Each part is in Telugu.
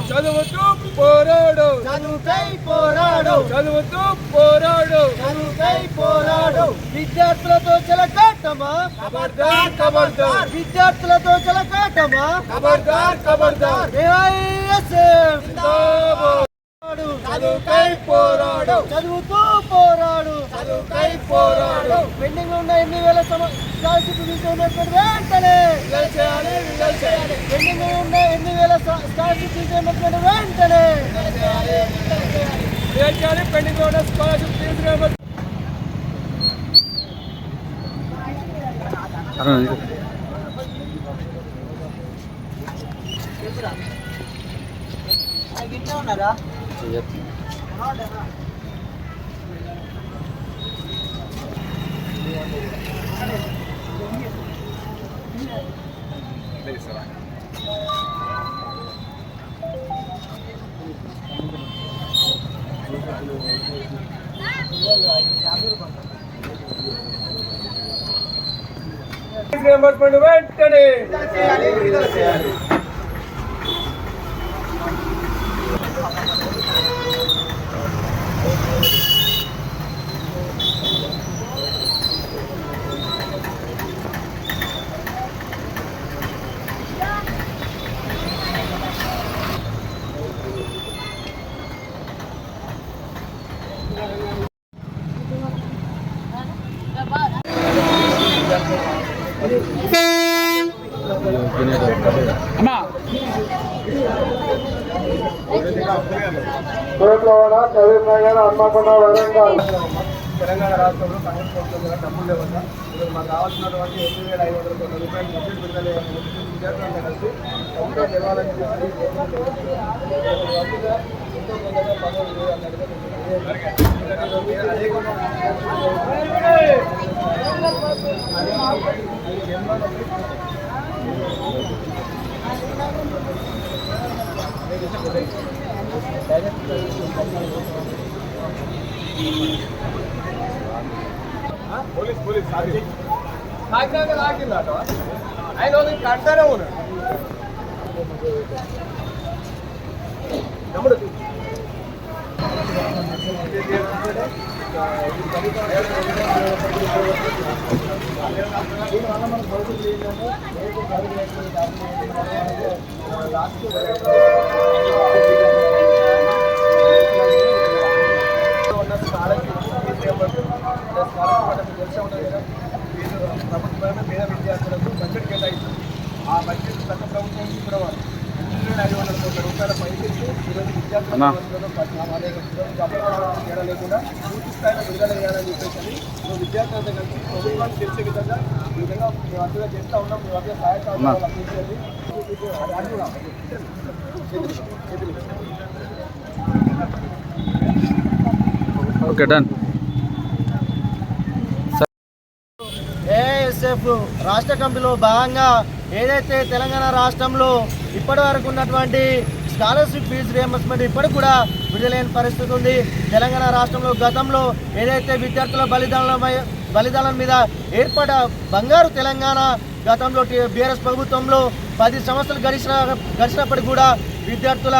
చదువుతూ పోరాడు. చదువుకై పోరాడు. చదువుతూ పోరాడు. చదువుకై పోరాడు. విద్యార్థులతో చెలకాటమా? ఖబర్దార్ ఖబర్దార్ విద్యార్థులతో చెలకాటమా? ఖబర్దార్ ఖబర్దార్ జిందాబాద్. చదువుకై పోరాడు. చదువుతూ పోరాడు. చదువుకై పోరాడు. పెండింగ్ ఉన్న ఎన్ని వేల స్కాలర్షిప్ తీసేయనటువంటి వెంటనే. విడుదల చేయాలి విడుదల చేయాలి. పెండింగ్ ఉన్న ఎన్ని వేల స్కాలర్షిప్ తీసేయనటువంటి వెంటనే. విడుదల చేయాలి పెండింగ్లో ఉన్న స్కాలర్షిప్ వింటా ఉన్నారా? రియంబర్స్మెంట్ వెంటనే కోట్లవాడ కరీం నగర్ హన్మకొండ వరంగల్. తెలంగాణ రాష్ట్రంలో కాంగ్రెస్ ప్రభుత్వం దగ్గర డబ్బులు లేవన్నా మాకు కావాల్సినటువంటి ఎనిమిది వేల ఐదు వందల కోట్ల రూపాయలు బడ్జెట్ విడుదల విద్యార్థులంతా కలిసి ప్రభుత్వం చెప్పి ఎంతో కొంతగా పోలీస్ పోలీస్ సాగి సాగినాక లాగిందట ఆయన కట్టారే ఉన్నాడు తమ్ముడు. ఉన్న కూడా చేతులు ఓకే డన్. ఏఎస్ఎఫ్ రాష్ట్ర కమిటీలో భాగంగా ఏదైతే తెలంగాణ రాష్ట్రంలో ఇప్పటి వరకు ఉన్నటువంటి స్కాలర్షిప్ ఫీజు రియంబర్స్మెంట్ ఇప్పటికి కూడా విడుదలైన పరిస్థితి ఉంది. తెలంగాణ రాష్ట్రంలో గతంలో ఏదైతే విద్యార్థుల బలిదానాల బలిదానం మీద ఏర్పడ బంగారు తెలంగాణ గతంలో బీఆర్ఎస్ ప్రభుత్వంలో పది సంవత్సరాలు గడిచిన గడిచినప్పటికి కూడా విద్యార్థుల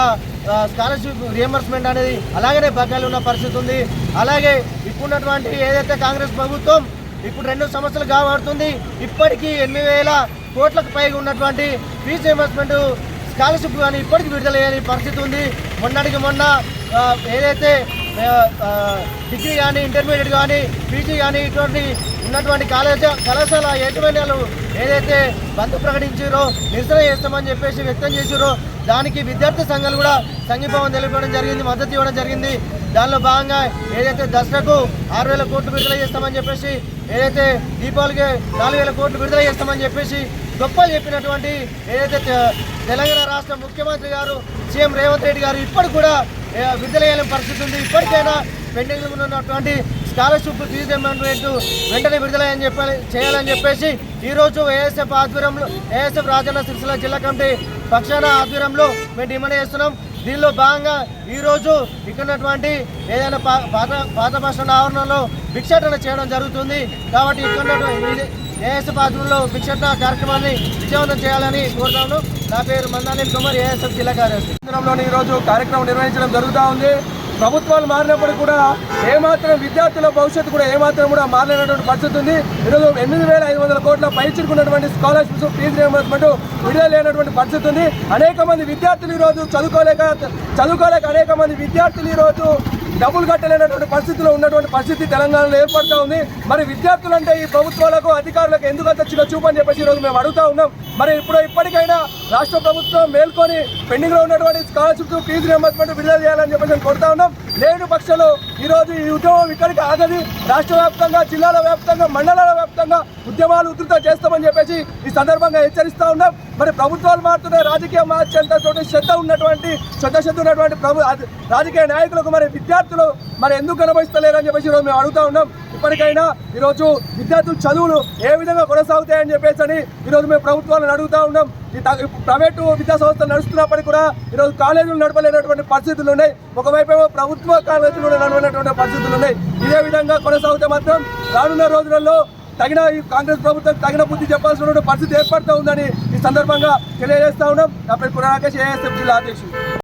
స్కాలర్షిప్ రియంబర్స్మెంట్ అనేది అలాగనే బకాయిలు ఉన్న పరిస్థితి ఉంది. అలాగే ఇప్పుడున్నటువంటి ఏదైతే కాంగ్రెస్ ప్రభుత్వం ఇప్పుడు రెండు సంవత్సరాలు కాబడుతుంది ఇప్పటికీ ఎనిమిది వేల కోట్లకు పైగా ఉన్నటువంటి ఫీజు రియంబర్స్మెంట్ స్కాలర్షిప్ కానీ ఇప్పటికీ విడుదల చేయని పరిస్థితి ఉంది. మొన్నటికి మొన్న ఏదైతే డిగ్రీ కానీ ఇంటర్మీడియట్ కానీ పీజీ కానీ ఇటువంటి ఉన్నటువంటి కాలేజీ కళాశాల యజమాన్యాలు ఏదైతే బంద్ ప్రకటించారో నిరసన చేస్తామని చెప్పేసి వ్యక్తం చేసారో దానికి విద్యార్థి సంఘాలు కూడా సంఘీభావం తెలిపడం జరిగింది మద్దతు ఇవ్వడం జరిగింది. దానిలో భాగంగా ఏదైతే దసరాకు ఆరు వేల కోట్లు విడుదల చేస్తామని చెప్పేసి ఏదైతే దీపావళికి నాలుగు వేల కోట్లు విడుదల చేస్తామని చెప్పేసి గొప్పలు చెప్పినటువంటి ఏదైతే తెలంగాణ రాష్ట్ర ముఖ్యమంత్రి గారు సీఎం రేవంత్ రెడ్డి గారు ఇప్పటికి కూడా ఏ, పరిస్థితి ఉంది? ఇప్పటికైనా పెండింగ్ ఉన్నటువంటి స్కాలర్షిప్ ఫీజు రేటు వెంటనే విడుదల అని చెప్పాలి చేయాలని చెప్పేసి ఈరోజు ఏఎస్ఎఫ్ ఆధ్వర్యంలో ఏఎస్ఎఫ్ రాజన్న సిరిసిల్ల జిల్లా కమిటీ పక్షాన ఆధ్వర్యంలో మేము డిమాండ్ చేస్తున్నాం. దీనిలో భాగంగా ఈరోజు ఇక్కడ ఉన్నటువంటి ఏదైనా పా- పాత పాత బస్ స్టాండ్ ఆవరణలో భిక్షాటన చేయడం జరుగుతుంది. కాబట్టి ఇక్కడ ఉన్నటువంటి భిక్షాటన కార్యక్రమాన్ని విజయవంతం చేయాలని కోరుతాను. నా పేరు మందాని కుమార్ ఏఎస్ఎఫ్ జిల్లా కార్యదర్శి. కేంద్రంలోని ఈరోజు కార్యక్రమం నిర్వహించడం జరుగుతూ ఉంది. ప్రభుత్వాలు మారినప్పుడు కూడా ఏమాత్రం విద్యార్థుల భవిష్యత్తు కూడా ఏమాత్రం కూడా మారలేనటువంటి పరిస్థితి ఉంది. ఈరోజు ఎనిమిది వేల ఐదు వందల కోట్ల పైచిరుకున్నటువంటి స్కాలర్షిప్స్ ఫీజు రియంబర్స్మెంట్ విడుదల లేనటువంటి పరిస్థితి ఉంది. అనేక మంది విద్యార్థులు ఈరోజు చదువుకోలేక చదువుకోలేక అనేక మంది విద్యార్థులు ఈరోజు డబ్బులు కట్టలేనటువంటి పరిస్థితిలో ఉన్నటువంటి పరిస్థితి తెలంగాణలో ఏర్పడుతూ ఉంది. మరి విద్యార్థులు అంటే ఈ ప్రభుత్వాలకు అధికారులకు ఎందుకు అంత చిన్న చూపు అని చెప్పేసి ఈరోజు మేము అడుగుతా ఉన్నాం. మరి ఇప్పుడు ఇప్పటికైనా రాష్ట్ర ప్రభుత్వం మేల్కొని పెండింగ్లో ఉన్నటువంటి స్కాలర్షిప్ ఫీజు రియంబర్స్మెంట్ విడుదల చేయాలని చెప్పేసి మేము కోరుతా ఉన్నాం. లేని పక్షంలో ఈ ఈ ఉద్యమం ఇక్కడికి ఆగది. రాష్ట్ర వ్యాప్తంగా జిల్లాల వ్యాప్తంగా మండలాల వ్యాప్తంగా ఉద్యమాలు ఉధృతం చేస్తామని చెప్పేసి ఈ సందర్భంగా హెచ్చరిస్తా ఉన్నాం. మరి ప్రభుత్వాలు మారుతున్నాయి రాజకీయ మార్చేంతటువంటి శ్రద్ధ ఉన్నటువంటి శ్రద్ధ శ్రద్ధ ఉన్నటువంటి ప్రభు రాజకీయ నాయకులకు మరి విద్యార్థులు మరి ఎందుకు కనబరిస్తలేరు అని చెప్పేసి ఈరోజు మేము అడుగుతా ఉన్నాం. ఇప్పటికైనా ఈరోజు విద్యార్థుల చదువులు ఏ విధంగా కొనసాగుతాయని చెప్పేసి అని ఈరోజు మేము ప్రభుత్వాలను అడుగుతా ఉన్నాం. ఈ ప్రైవేటు విద్యా సంస్థలు నడుస్తున్నప్పటికీ కూడా ఈరోజు కాలేజీలు నడపలేనటువంటి పరిస్థితులు ఉన్నాయి. ఒకవైపు ఏమో ప్రభుత్వ కాలేజీలు కూడా నడవలేనటువంటి పరిస్థితులు ఉన్నాయి. ఇదే విధంగా కొనసాగితే మాత్రం రానున్న రోజులలో తగిన ఈ కాంగ్రెస్ ప్రభుత్వం తగిన బుద్ధి చెప్పాల్సిన పరిస్థితి ఏర్పడుతూ ఉందని ఈ సందర్భంగా తెలియజేస్తా ఉన్నాం. నా పేరు కురాకేష్ ఏఎస్ఎఫ్ జిల్లా అధ్యక్షుడు.